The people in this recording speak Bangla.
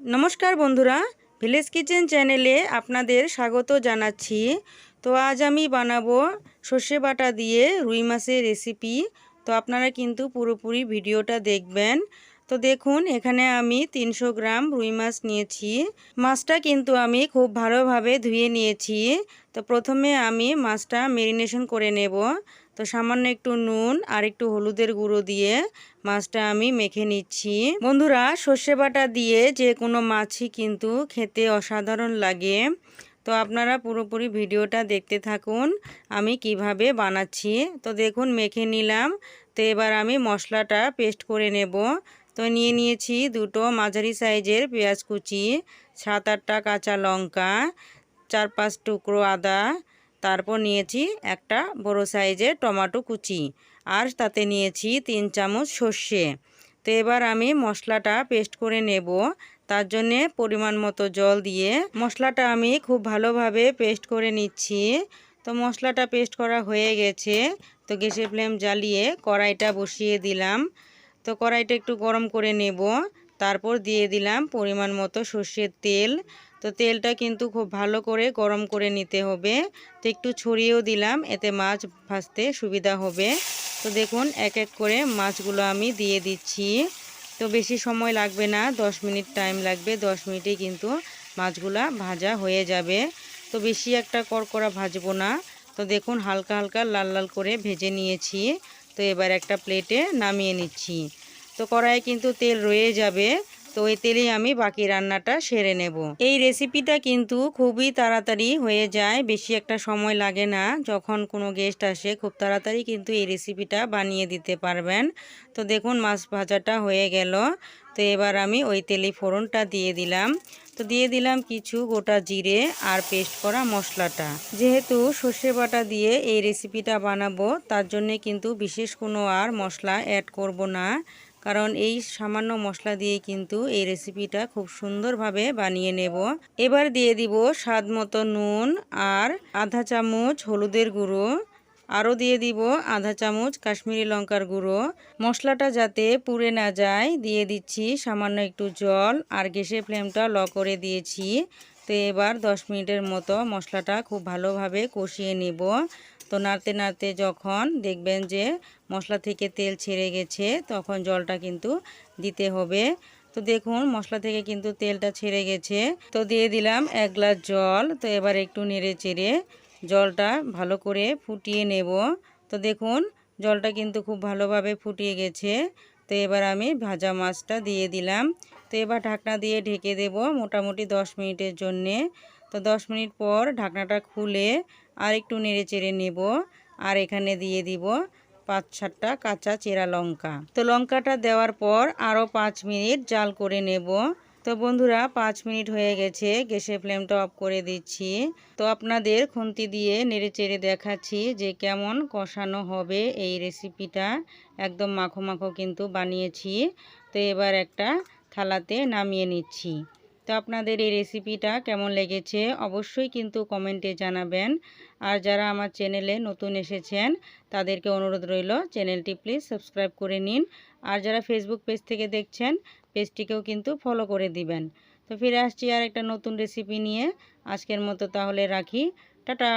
নমস্কার বন্ধুরা, ভিলেজ কিচেন চ্যানেলে আপনাদের স্বাগত জানাচ্ছি। তো আজ আমি বানাবো সর্ষে বাটা দিয়ে রুই মাছের রেসিপি তো আপনারা কিন্তু পুরোপুরি ভিডিওটা দেখবেন। তো দেখুন, এখানে আমি তিনশো গ্রাম রুই মাছ নিয়েছি। মাছটা কিন্তু আমি খুব ভালোভাবে ধুয়ে নিয়েছি। তো প্রথমে আমি মাছটা মেরিনেশন করে নেব। তো সামান্য একটু নুন আর একটু হলুদের গুঁড়ো দিয়ে মাছটা আমি মেখে নিচ্ছি। বন্ধুরা, সর্ষে বাটা দিয়ে যে কোনো মাছই কিন্তু খেতে অসাধারণ লাগে। তো আপনারা পুরোপুরি ভিডিওটা দেখতে থাকুন, আমি কীভাবে বানাচ্ছি। তো দেখুন, মেখে নিলাম। তো এবার আমি মশলাটা পেস্ট করে নেব। তো নিয়ে নিয়েছি দুটো মাঝারি সাইজের পেঁয়াজ কুচি, সাত আটটা কাঁচা লঙ্কা, চার পাঁচ টুকরো আদা তারপর নিয়েছি একটা বড় সাইজের টমাটো কুচি আর তাতে নিয়েছি তিন চামচ সর্ষে। তো এবার আমি মশলাটা পেস্ট করে নেব। তার জন্যে পরিমাণ মতো জল দিয়ে মশলাটা আমি খুব ভালোভাবে পেস্ট করে নিচ্ছি। তো মশলাটা পেস্ট করা হয়ে গেছে। তো গ্যাসের ফ্লেম জ্বালিয়ে কড়াইটা বসিয়ে দিলাম। তো কড়াইটা একটু গরম করে নেব। তারপর দিয়ে দিলাম পরিমাণ মতো সর্ষের তেল। তো তেলটা কিন্তু খুব ভালো করে গরম করে নিতে হবে। তো একটু ছড়িয়েও দিলাম, এতে মাছ ভাজতে সুবিধা হবে। তো দেখুন, এক এক করে মাছগুলো আমি দিয়ে দিচ্ছি। তো বেশি সময় লাগবে না 10 মিনিট টাইম লাগবে 10 মিনিটে কিন্তু মাছগুলা ভাজা হয়ে যাবে। তো বেশি একটা করকরা ভাজবো না। তো দেখুন, হালকা হালকা লাল লাল করে ভেজে নিয়েছি। তো এবার একটা প্লেটে নামিয়ে নিচ্ছি। তো কড়াইয়ে কিন্তু তেল রয়ে যাবে, তো ওই তেলেই আমি বাকি রান্নাটা সেরে নেব। এই রেসিপিটা কিন্তু খুবই তাড়াতাড়ি হয়ে যায়, বেশি একটা সময় লাগে না। যখন কোনো গেস্ট আসে, খুব তাড়াতাড়ি কিন্তু এই রেসিপিটা বানিয়ে দিতে পারবেন। তো দেখুন, মাছ ভাজাটা হয়ে গেল। তো এবার আমি ওই তেলে ফোড়নটা দিয়ে দিলাম। তো দিয়ে দিলাম কিছু গোটা জিরে আর পেস্ট করা মশলাটা। যেহেতু সর্ষে বাটা দিয়ে এই রেসিপিটা বানাবো, তার জন্যে কিন্তু বিশেষ কোনো আর মশলা অ্যাড করব না। কারণ এই সামান্য মশলা দিয়ে কিন্তু এই রেসিপিটা খুব সুন্দরভাবে বানিয়ে নেব। এবার দিয়ে দিব স্বাদ মতো নুন আর আধা চামচ হলুদের গুঁড়ো। আরও দিয়ে দিব আধা চামচ কাশ্মীরি লঙ্কার গুঁড়ো। মশলাটা যাতে পুড়ে না যায়, দিয়ে দিচ্ছি সামান্য একটু জল আর গ্যাসের ফ্লেমটা ল করে দিয়েছি। তো এবার 10 মিনিটের মতো মশলাটা খুব ভালোভাবে কষিয়ে নেব। তো নাড়তে নাড়তে যখন দেখবেন যে মশলা থেকে তেল ছেড়ে গেছে, তখন জলটা কিন্তু দিতে হবে। তো দেখুন, মশলা থেকে কিন্তু তেলটা ছেড়ে গেছে। তো দিয়ে দিলাম এক গ্লাস জল। তো এবার একটু নেড়ে চেড়ে জলটা ভালো করে ফুটিয়ে নেব। তো দেখুন, জলটা কিন্তু খুব ভালোভাবে ফুটিয়ে গেছে। তো এবার আমি ভাজা মাছটা দিয়ে দিলাম। তো এবার ঢাকনা দিয়ে ঢেকে দেব মোটামুটি 10 মিনিটের জন্যে। তো 10 মিনিট পর ঢাকনাটা খুলে আর একটু নেড়ে চেড়ে নেব। আর এখানে দিয়ে দিব পাঁচ সাতটা কাঁচা চেরা লঙ্কা। তো লঙ্কাটা দেওয়ার পর আরও পাঁচ মিনিট জাল করে নেব। তো বন্ধুরা, পাঁচ মিনিট হয়ে গেছে, গ্যাসের ফ্লেমটা অফ করে দিচ্ছি। তো আপনাদের খুন্তি দিয়ে নেড়ে চেড়ে দেখাচ্ছি যে কেমন কষানো হবে এই রেসিপিটা। একদম মাখো মাখো কিন্তু বানিয়েছি। তো এবার একটা থালাতে নামিয়ে নিচ্ছি। তো আপনাদের এই রেসিপিটা কেমন লেগেছে অবশ্যই কিন্তু কমেন্টে জানাবেন। আর যারা আমার চ্যানেলে নতুন এসেছেন, তাদেরকে অনুরোধ রইল চ্যানেলটি প্লিজ সাবস্ক্রাইব করে নিন। আর যারা ফেসবুক পেজ থেকে দেখছেন পেজটিকেও কিন্তু ফলো করে দিবেন। তো ফিরে আসছি আর একটা নতুন রেসিপি নিয়ে। আজকের মতো তাহলে রাখি। টাটা!